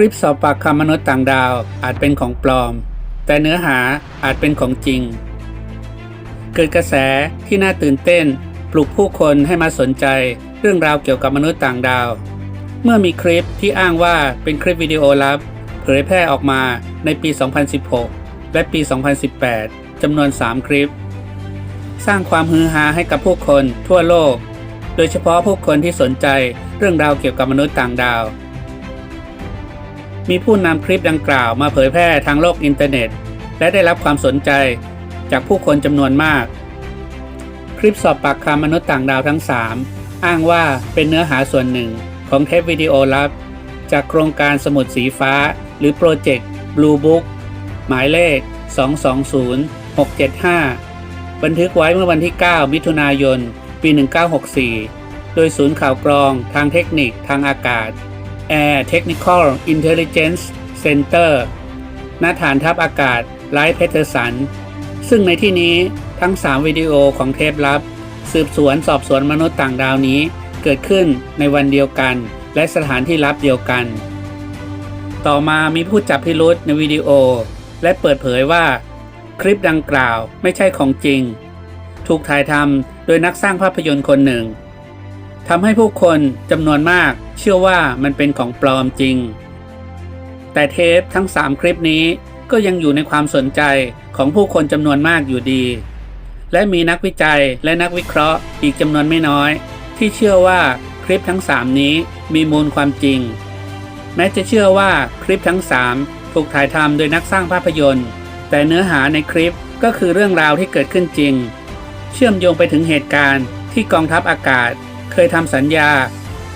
ลิปสอบปากคำมนุษย์ต่างดาวอาจเป็นของปลอม แต่เนื้อหาอาจเป็นของจริง เกิดกระแสที่น่าตื่นเต้น ปลุกผู้คนให้มาสนใจเรื่องราวเกี่ยวกับมนุษย์ต่างดาว เมื่อมีคลิปที่อ้างว่าเป็นคลิปวิดีโอลับ เผยแพร่ออกมาในปี 2016 และปี 2018จำนวน 3 คลิป สร้างความฮือฮาให้กับผู้คนทั่วโลก โดยเฉพาะผู้คนที่สนใจเรื่องราวเกี่ยวกับมนุษย์ต่างดาว มีผู้นำคลิปดังกล่าวมาเผยแพร่ทางโลกอินเทอร์เน็ต และได้รับความสนใจจากผู้คนจำนวนมาก คลิปสอบปากคำมนุษย์ต่างดาวทั้ง 3 อ้างว่าเป็นเนื้อหาส่วนหนึ่งของเทปวิดีโอลับ จากโครงการสมุดสีฟ้า หรือโปรเจกต์ Blue Book หมายเลข 220675 บันทึกไว้เมื่อวันที่ 9 มิถุนายน ปี 1964 โดยศูนย์ข่าวกรองทางเทคนิคทางอากาศ Air Technical Intelligence Center ณฐานทัพอากาศไลท์เพเทอร์สัน ซึ่งในที่นี้ทั้ง 3 วิดีโอของเทปลับ สืบสวนสอบสวนมนุษย์ต่างดาวนี้เกิดขึ้นในวันเดียวกัน และสถานที่ลับเดียวกัน ต่อมามีผู้จับพิรุษในวิดีโอ และเปิดเผยว่า คลิปดังกล่าวไม่ใช่ของจริง ถูกถ่ายทำโดยนักสร้างภาพยนตร์คนหนึ่ง ทำให้ผู้คนจำนวนมากเชื่อว่ามันเป็นของปลอมจริง แต่เทปทั้ง 3 คลิปนี้ก็ยังอยู่ในความสนใจของผู้คนจำนวนมากอยู่ดี และมีนักวิจัยและนักวิเคราะห์อีกจำนวนไม่น้อย ที่เชื่อว่าคลิปทั้ง 3 นี้มีมูลความจริง แม้จะเชื่อว่าคลิปทั้ง 3 ถูกถ่ายทำโดยนักสร้างภาพยนตร์ แต่เนื้อหาในคลิปก็คือเรื่องราวที่เกิดขึ้นจริง เชื่อมโยงไปถึงเหตุการณ์ที่กองทัพอากาศ ยทำสัญญา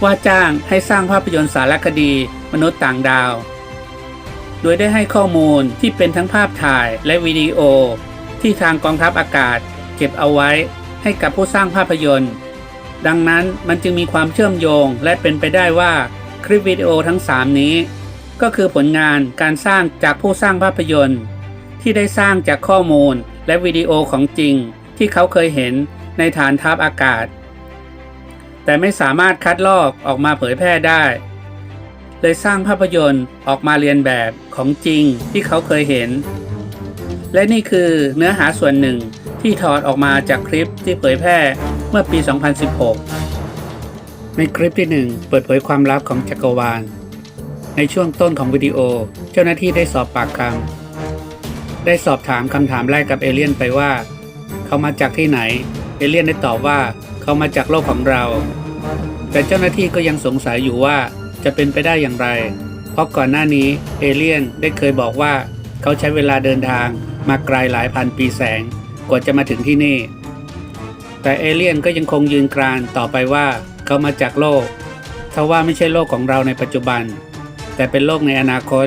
ว่าจ้างให้สร้างภาพยนตร์สารคดี มนุษย์ต่างดาว โดยได้ให้ข้อมูลที่เป็นทั้งภาพถ่ายและวิดีโอ ที่ทางกองทัพอากาศ เก็บเอาไว้ให้กับผู้สร้างภาพยนตร์ ดังนั้นมันจึงมีความเชื่อมโยงและเป็นไปได้ว่าคลิปวิดีโอทั้ง 3 นี้ ก็คือผลงานการสร้างจากผู้สร้างภาพยนตร์ ที่ได้สร้างจากข้อมูลและวิดีโอของจริง ที่เขาเคยเห็นในฐานทัพอากาศ แต่ไม่สามารถคัดลอกออกมาเผยแพร่ได้ เลยสร้างภาพยนตร์ออกมาเรียนแบบของจริงที่เขาเคยเห็น และนี่คือเนื้อหาส่วนหนึ่งที่ถอดออกมาจากคลิปที่เผยแพร่เมื่อปี 2016 ในคลิปที่หนึ่งเปิดเผยความลับของจักรวาล ในช่วงต้นของวิดีโอเจ้าหน้าที่ได้สอบปากคำได้สอบถามคำถามแรกกับเอเลี่ยนไปว่า เขามาจากที่ไหน เอเลี่ยนได้ตอบว่า เขามาจากโลกของเรา แต่เจ้าหน้าที่ก็ยังสงสัยอยู่ว่าจะเป็นไปได้อย่างไร เพราะก่อนหน้านี้เอเลี่ยนได้เคยบอกว่า เขาใช้เวลาเดินทางมาไกลหลายพันปีแสง กว่าจะมาถึงที่นี่ แต่เอเลี่ยนก็ยังคงยืนกรานต่อไปว่า เขามาจากโลกทว่าไม่ใช่โลกของเราในปัจจุบัน แต่เป็นโลกในอนาคต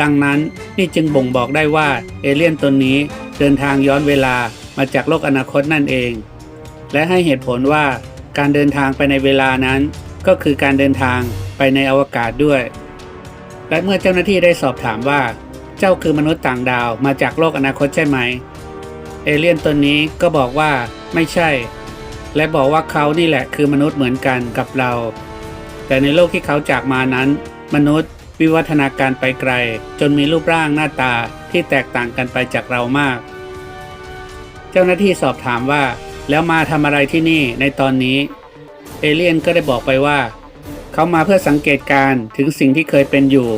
ดังนั้นนี่จึงบ่งบอกได้ว่าเอเลี่ยนตนนี้เดินทางย้อนเวลามาจากโลกอนาคตนั่นเอง และให้เหตุผลว่าการเดินทางไปในเวลานั้น ก็คือการเดินทางไปในอวกาศด้วย และเมื่อเจ้าหน้าที่ได้สอบถามว่า เจ้าคือมนุษย์ต่างดาวมาจากโลกอนาคตใช่ไหม เอเลี่ยนตนนี้ก็บอกว่าไม่ใช่ และบอกว่าเขานี่แหละคือมนุษย์เหมือนกันกับเรา แต่ในโลกที่เขาจากมานั้น มนุษย์วิวัฒนาการไปไกล จนมีรูปร่างหน้าตาที่แตกต่างกันไปจากเรามาก เจ้าหน้าที่สอบถามว่า แล้วมาทำอะไรที่นี่ในตอนนี้ เอเลี่ยนก็ได้บอกไปว่า เขามาเพื่อสังเกตการถึงสิ่งที่เคยเป็นอยู่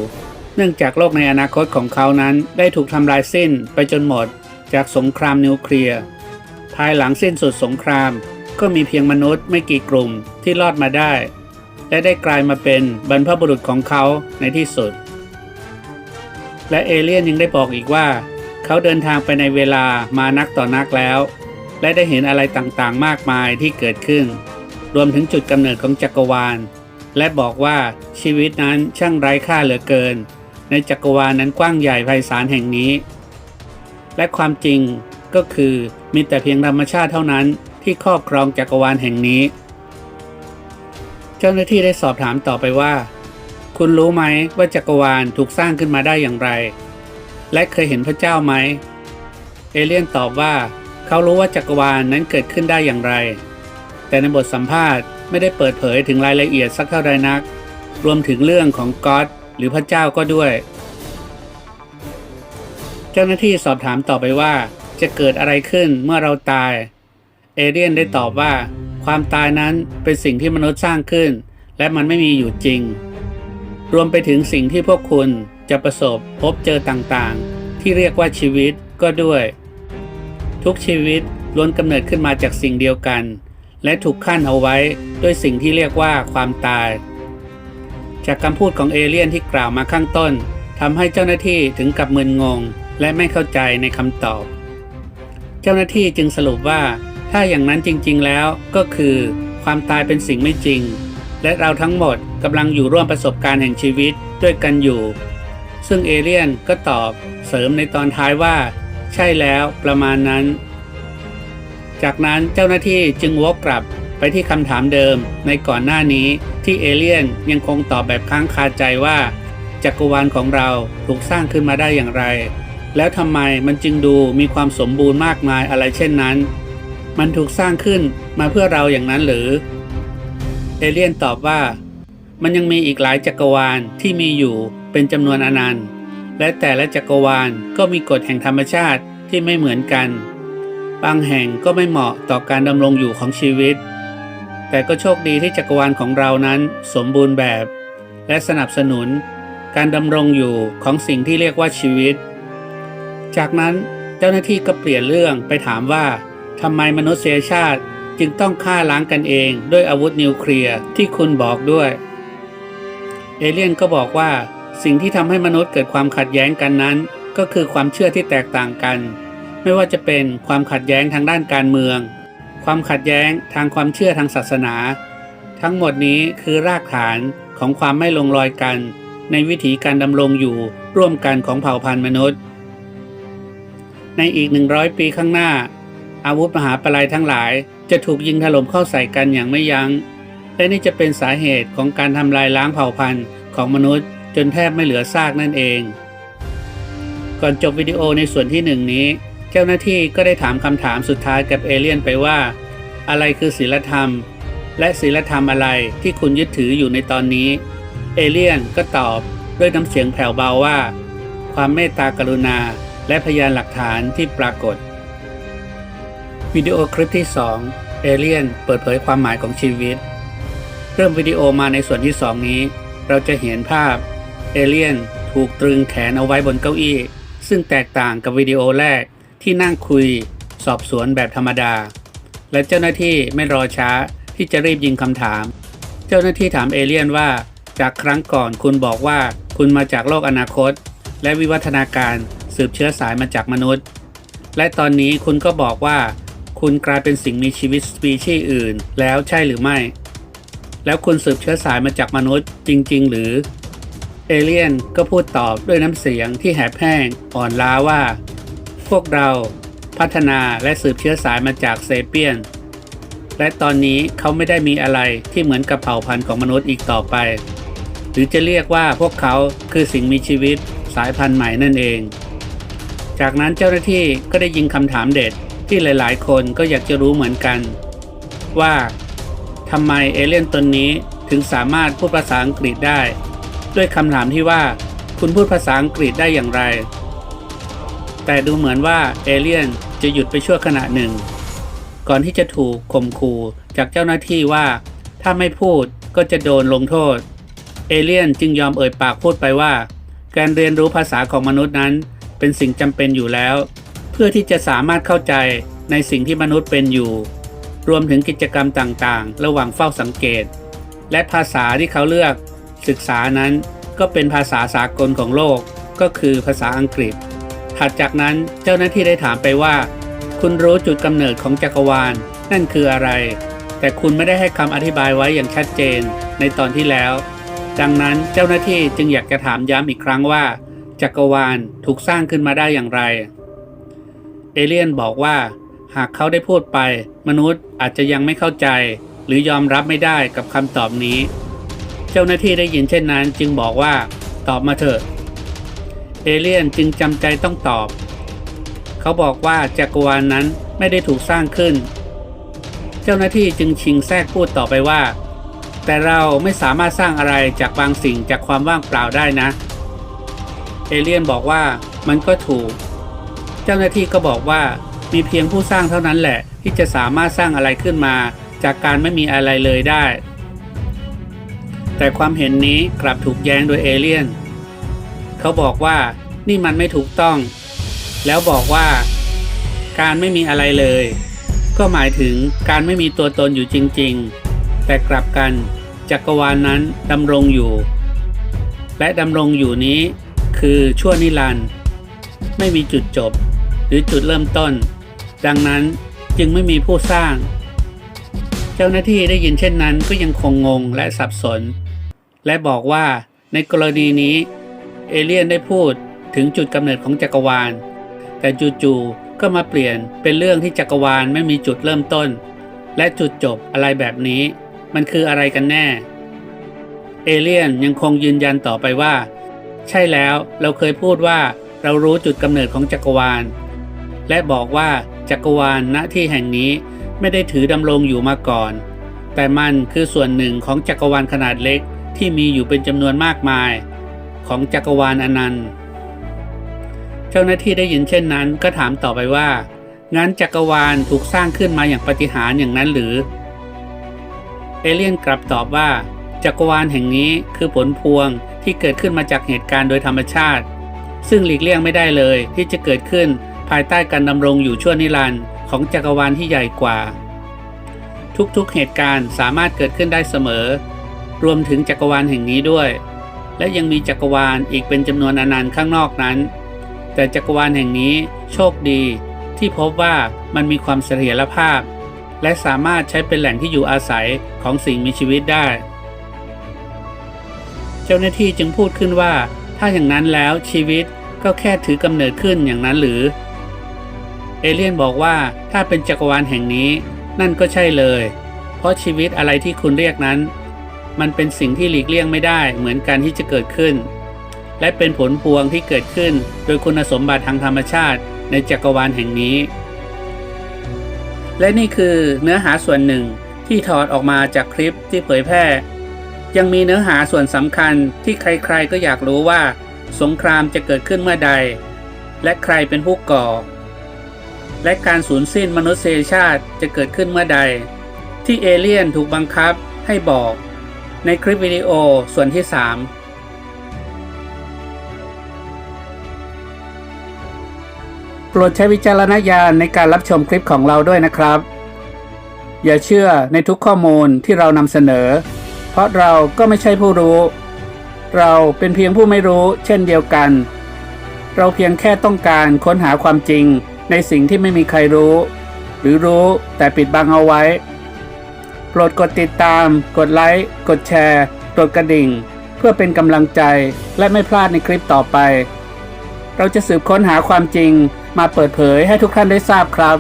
เนื่องจากโลกในอนาคตของเขานั้นได้ถูกทำลายสิ้นไปจนหมดจากสงครามนิวเคลียร์ภายหลังสิ้นสุดสงคราม ก็มีเพียงมนุษย์ไม่กี่กลุ่มที่รอดมาได้ และได้กลายมาเป็นบรรพบุรุษของเขาในที่สุด และเอเลี่ยนยังได้บอกอีกว่า เขาเดินทางไปในเวลามานักต่อนักแล้ว และได้เห็นอะไรต่างๆ มากมายที่เกิดขึ้น รวมถึงจุดกำเนิดของจักรวาล และบอกว่าชีวิตนั้นช่างไร้ค่าเหลือเกิน ในจักรวาลนั้นกว้างใหญ่ไพศาลแห่งนี้ และความจริงก็คือมีแต่เพียงธรรมชาติเท่านั้นที่ครอบครองจักรวาลแห่งนี้ เจ้าหน้าที่ได้สอบถามต่อไปว่า คุณรู้ไหมว่าจักรวาลถูกสร้างขึ้นมาได้อย่างไร และเคยเห็นพระเจ้าไหม เอเลี่ยนตอบว่า เขารู้ว่าจักรวาลนั้นเกิดขึ้นได้อย่างไร แต่ในบทสัมภาษณ์ไม่ได้เปิดเผยถึงรายละเอียดสักเท่าใดนัก รวมถึงเรื่องของก็อดรือพระเจ้าก็ด้วย เจ้าหน้าที่สอบถามต่อไปว่าจะเกิดอะไรขึ้นเมื่อเราตาย เอเลียนได้ตอบว่า ความตายนั้นเป็นสิ่งที่มนุษย์สร้างขึ้น และมันไม่มีอยู่จริง รวมไปถึงสิ่งที่พวกคุณจะประสบพบเจอต่างๆ ที่เรียกว่าชีวิตก็ด้วย ทุกชีวิตล้วนกำเนิดขึ้นมาจากสิ่งเดียวกัน และถูกขั้นเอาไว้ด้วยสิ่งที่เรียกว่าความตาย จากคำพูดของเอเลี่ยนที่กล่าวมาข้างต้นทำให้เจ้าหน้าที่ถึงกับมึนงง และไม่เข้าใจในคำตอบ เจ้าหน้าที่จึงสรุปว่า ถ้าอย่างนั้นจริงๆแล้วก็คือ ความตายเป็นสิ่งไม่จริง และเราทั้งหมดกำลังอยู่ร่วมประสบการณ์แห่งชีวิตด้วยกันอยู่ ซึ่งเอเลี่ยนก็ตอบเสริมในตอนท้ายว่า ใช่แล้วประมาณนั้น จากนั้นเจ้าหน้าที่จึงวกกลับไปที่คำถามเดิมในก่อนหน้านี้ที่เอเลี่ยนยังคงตอบแบบค้างคาใจว่า จักรวาลของเราถูกสร้างขึ้นมาได้อย่างไร แล้วทำไมมันจึงดูมีความสมบูรณ์มากมายอะไรเช่นนั้น มันถูกสร้างขึ้นมาเพื่อเราอย่างนั้นหรือ เอเลี่ยนตอบว่า มันยังมีอีกหลายจักรวาลที่มีอยู่เป็นจำนวนอนันต์ และแต่ละจักรวาลก็มีกฎแห่งธรรมชาติที่ไม่เหมือนกัน บางแห่งก็ไม่เหมาะต่อการดำรงอยู่ของชีวิต แต่ก็โชคดีที่จักรวาลของเรานั้นสมบูรณ์แบบ และสนับสนุนการดำรงอยู่ของสิ่งที่เรียกว่าชีวิต จากนั้นเจ้าหน้าที่ก็เปลี่ยนเรื่องไปถามว่าทำไมมนุษยชาติจึงต้องฆ่าล้างกันเองด้วยอาวุธนิวเคลียร์ที่คุณบอกด้วย เอเลี่ยนก็บอกว่า สิ่งที่ทำให้มนุษย์เกิดความขัดแย้งกันนั้น ก็คือความเชื่อที่แตกต่างกัน ไม่ว่าจะเป็นความขัดแย้งทางด้านการเมือง ความขัดแย้งทางความเชื่อทางศาสนา ทั้งหมดนี้คือรากฐานของความไม่ลงรอยกัน ในวิถีการดำรงอยู่ร่วมกันของเผ่าพันธุ์มนุษย์ ในอีก 100 ปีข้างหน้า อาวุธมหาปลัยทั้งหลายจะถูกยิงถล่มเข้าใส่กันอย่างไม่ยัง้งและนี่จะเป็นสาเหตุของการทำลายล้างเผ่าพันธุ์ของมนุษย์ จนแทบไม่เหลือซากนั่นเอง ก่อนจบวิดีโอในส่วนที่หนึ่งนี้ เจ้าหน้าที่ก็ได้ถามคำถามสุดท้ายกับเอเลี่ยนไปว่า อะไรคือศีลธรรม และศีลธรรมอะไรที่คุณยึดถืออยู่ในตอนนี้ เอเลี่ยนก็ตอบด้วยน้ำเสียงแผ่วเบาว่า ความเมตตากรุณาและพยานหลักฐานที่ปรากฏวิดีโอคลิปที่ 2 เอเลียนเปิดเผยความหมายของชีวิต เริ่มวิดีโอมาในส่วนที่ 2 นี้ เราจะเห็นภาพ เอเลียนถูกตรึงแขนเอาไว้บนเก้าอี้ ซึ่งแตกต่างกับวิดีโอแรกที่นั่งคุย สอบสวนแบบธรรมดา และเจ้าหน้าที่ไม่รอช้าที่จะรีบยิงคำถาม เจ้าหน้าที่ถามเอเลียนว่า จากครั้งก่อนคุณบอกว่าคุณมาจากโลกอนาคต และวิวัฒนาการสืบเชื้อสายมาจากมนุษย์ และตอนนี้คุณก็บอกว่า คุณกลายเป็นสิ่งมีชีวิตสปีชีส์อื่น แล้วใช่หรือไม่ แล้วคุณสืบเชื้อสายมาจากมนุษย์จริง ๆ หรือ เอเลียนก็พูดตอบด้วยน้ำเสียงที่แหบแห้งอ่อนล้าว่า พวกเราพัฒนาและสืบเชื้อสายมาจากเซเปียน และตอนนี้เขาไม่ได้มีอะไรที่เหมือนกับเผ่าพันธุ์ของมนุษย์อีกต่อไป หรือจะเรียกว่าพวกเขาคือสิ่งมีชีวิตสายพันธุ์ใหม่นั่นเอง จากนั้นเจ้าหน้าที่ก็ได้ยิงคำถามเด็ดที่หลาย ๆ คนก็อยากจะรู้เหมือนกัน ว่าทำไมเอเลี่ยนตนนี้ถึงสามารถพูดภาษาอังกฤษได้ ด้วยคำถามที่ว่า คุณพูดภาษาอังกฤษได้อย่างไร แต่ดูเหมือนว่าเอเลี่ยนจะหยุดไปชั่วขณะหนึ่ง ก่อนที่จะถูกข่มขู่จากเจ้าหน้าที่ว่า ถ้าไม่พูดก็จะโดนลงโทษ เอเลี่ยนจึงยอมเอ่ยปากพูดไปว่า การเรียนรู้ภาษาของมนุษย์นั้นเป็นสิ่งจำเป็นอยู่แล้ว เพื่อที่จะสามารถเข้าใจในสิ่งที่มนุษย์เป็นอยู่ รวมถึงกิจกรรมต่างๆ ระหว่างเฝ้าสังเกต และภาษาที่เขาเลือก ศึกษานั้นก็เป็นภาษาสากลของโลกก็คือภาษาอังกฤษ ถัดจากนั้นเจ้าหน้าที่ได้ถามไปว่า คุณรู้จุดกำเนิดของจักรวาลนั่นคืออะไร แต่คุณไม่ได้ให้คำอธิบายไว้อย่างชัดเจนในตอนที่แล้ว ดังนั้นเจ้าหน้าที่จึงอยากจะถามย้ำอีกครั้งว่า จักรวาลถูกสร้างขึ้นมาได้อย่างไร เอเลียนบอกว่า หากเขาได้พูดไป มนุษย์อาจจะยังไม่เข้าใจ หรือยอมรับไม่ได้กับคำตอบนี้ เจ้าหน้าที่ได้ยินเช่นนั้นจึงบอกว่า ตอบมาเถอะ เอเลียนจึงจำใจต้องตอบ เขาบอกว่าจักรวาลนนั้นไม่ได้ถูกสร้างขึ้น เจ้าหน้าที่จึงชิงแทรกพูดต่อไปว่า แต่เราไม่สามารถสร้างอะไรจากบางสิ่งจากความว่างเปล่าได้นะ เอเลียนบอกว่ามันก็ถูก เจ้าหน้าที่ก็บอกว่ามีเพียงผู้สร้างเท่านั้นแหละ ที่จะสามารถสร้างอะไรขึ้นมา จากการไม่มีอะไรเลยได้ แต่ความเห็นนี้กลับถูกแย้งโดยเอเลียน เขาบอกว่านี่มันไม่ถูกต้อง แล้วบอกว่า การไม่มีอะไรเลย ก็หมายถึงการไม่มีตัวตนอยู่จริง ๆ แต่กลับกันจักรวาลนนั้นดำรงอยู่ และดำรงอยู่นี้คือชั่วนิรันดร์ไม่มีจุดจบ หรือจุดเริ่มต้น ดังนั้นจึงไม่มีผู้สร้าง จ้าหน้าที่ได้ยินเช่นนั้นก็ยังคงงงและสับสน และบอกว่าในกรณีนี้ เอเลียนได้พูดถึงจุดกำเนิดของจักรวาล แต่จู่ๆก็มาเปลี่ยนเป็นเรื่องที่จักรวาลไม่มีจุดเริ่มต้น และจุดจบอะไรแบบนี้ มันคืออะไรกันแน่ เอเลียนยังคงยืนยันต่อไปว่า ใช่แล้วเราเคยพูดว่าเรารู้จุดกำเนิดของจักรวาล และบอกว่าจักรวาลณที่แห่งนี้ ไม่ได้ถือดำรงอยู่มาก่อน แต่มันคือส่วนหนึ่งของจักรวาลขนาดเล็กที่มีอยู่เป็นจำนวนมากมาย ของจักรวาลอนันต์เจ้าหน้าที่ได้ยินเช่นนั้นก็ถามต่อไปว่า งั้นจักรวาลถูกสร้างขึ้นมาอย่างปฏิหารอย่างนั้นหรือ เอเลียนกลับตอบว่า จักรวาลแห่งนี้คือผลพวงที่เกิดขึ้นมาจากเหตุการณ์โดยธรรมชาติ ซึ่งหลีกเลี่ยงไม่ได้เลยที่จะเกิดขึ้นภายใต้การดำรงอยู่ชั่วนิรันดร์ ของจักรวาลที่ใหญ่กว่า ทุกๆเหตุการณ์สามารถเกิดขึ้นได้เสมอ รวมถึงจักรวาลแห่งนี้ด้วย และยังมีจักรวาลอีกเป็นจำนวนอนันต์ข้างนอกนั้น แต่จักรวาลแห่งนี้โชคดีที่พบว่ามันมีความเสถียรภาพ และสามารถใช้เป็นแหล่งที่อยู่อาศัยของสิ่งมีชีวิตได้ เจ้าหน้าที่จึงพูดขึ้นว่า ถ้าอย่างนั้นแล้วชีวิตก็แค่ถือกำเนิดขึ้นอย่างนั้นหรือ เอเลียนบอกว่าถ้าเป็นจักรวาลแห่งนี้ นั่นก็ใช่เลย เพราะชีวิตอะไรที่คุณเรียกนั้น มันเป็นสิ่งที่หลีกเลี่ยงไม่ได้เหมือนกันที่จะเกิดขึ้น และเป็นผลพวงที่เกิดขึ้น โดยคุณสมบัติทางธรรมชาติในจักรวาลแห่งนี้ และนี่คือเนื้อหาส่วนหนึ่งที่ถอดออกมาจากคลิปที่เผยแพร่ ยังมีเนื้อหาส่วนสำคัญที่ใครๆก็อยากรู้ว่า สงครามจะเกิดขึ้นเมื่อใด และใครเป็นผู้ก่อ และการสูญสิ้นมนุษยชาติจะเกิดขึ้นเมื่อใด ที่เอเลี่ยนถูกบังคับให้บอก ในคลิปวิดีโอส่วนที่ 3โปรดใช้วิจารณญาณในการรับชมคลิปของเราด้วยนะครับ อย่าเชื่อในทุกข้อมูลที่เรานำเสนอ เพราะเราก็ไม่ใช่ผู้รู้ เราเป็นเพียงผู้ไม่รู้เช่นเดียวกัน เราเพียงแค่ต้องการค้นหาความจริง ในสิ่งที่ไม่มีใครรู้ หรือรู้แต่ปิดบังเอาไว้ โปรดกดติดตาม กดไลค์กดแชร์กดกระดิ่ง เพื่อเป็นกำลังใจและไม่พลาดในคลิปต่อไป เราจะสืบค้นหาความจริงมาเปิดเผยให้ทุกท่านได้ทราบครับ